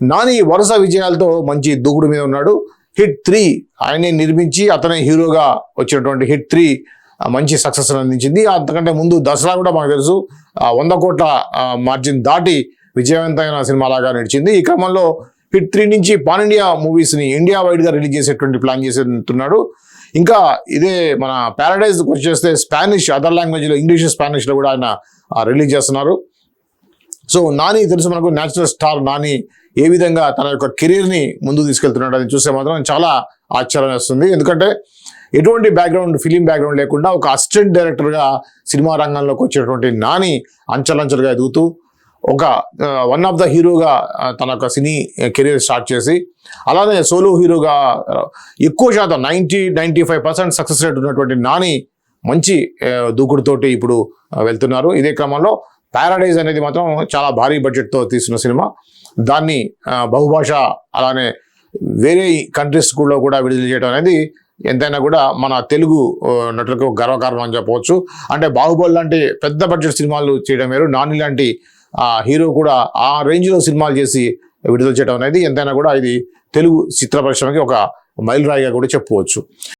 నాని వరుస విజయాలతో మంచి దూకుడు మీద ఉన్నాడు. హిట్ త్రీ ఆయనే నిర్మించి అతనే హీరోగా వచ్చినటువంటి హిట్ త్రీ మంచి సక్సెస్ అందించింది. అంతకంటే ముందు దసరా కూడా మనకు తెలుసు. వంద కోట్ల మార్జిన్ దాటి విజయవంతమైన సినిమాలాగా నడిచింది. ఈ క్రమంలో హిట్ త్రీ నుంచి పాన్ ఇండియా మూవీస్ని ఇండియా వైడ్గా రిలీజ్ చేసేటువంటి ప్లాన్ చేస్తున్నాడు ఇంకా ఇదే మన ప్యారడైజ్ వచ్చేస్తే స్పానిష్ అదర్ లాంగ్వేజ్లో ఇంగ్లీష్ స్పానిష్లో కూడా ఆయన రిలీజ్ చేస్తున్నారు. సో నాని తెలుసు మనకు న్యాచురల్ స్టార్ నాని ఏ విధంగా తన యొక్క కెరీర్ని ముందుకు తీసుకెళ్తున్నాడు అది చూస్తే మాత్రం చాలా ఆశ్చర్యం వేస్తుంది. ఎందుకంటే ఎటువంటి బ్యాక్గ్రౌండ్ ఫిలిం బ్యాక్గ్రౌండ్ లేకుండా ఒక అసిస్టెంట్ డైరెక్టర్గా సినిమా రంగంలోకి వచ్చేటువంటి నాని అంచలంచలుగా ఎదుగుతూ ఒక వన్ ఆఫ్ ద హీరోగా తన యొక్క సినీ కెరీర్ స్టార్ట్ చేసి అలానే సోలో హీరోగా ఎక్కువ శాతం ninety ninety five percent success rate ఉన్నటువంటి నాని మంచి దూకుడుతోటి ఇప్పుడు వెళ్తున్నారు. ఇదే క్రమంలో ప్యారడైజ్ అనేది మాత్రం చాలా భారీ బడ్జెట్తో తీసిన సినిమా. దాన్ని బహుభాష అలానే వేరే కంట్రీస్ కూడా కూడా విడుదల చేయడం అనేది ఎంతైనా కూడా మన తెలుగు నటులకు గర్వకారణం అని చెప్పవచ్చు. అంటే బాహుబలి లాంటి పెద్ద బడ్జెట్ సినిమాలు చేయడం వేరు. నాని లాంటి హీరో కూడా ఆ రేంజ్లో సినిమాలు చేసి విడుదల చేయడం అనేది ఎంతైనా కూడా ఇది తెలుగు చిత్ర పరిశ్రమకి ఒక మైలురాయిగా కూడా చెప్పుకోవచ్చు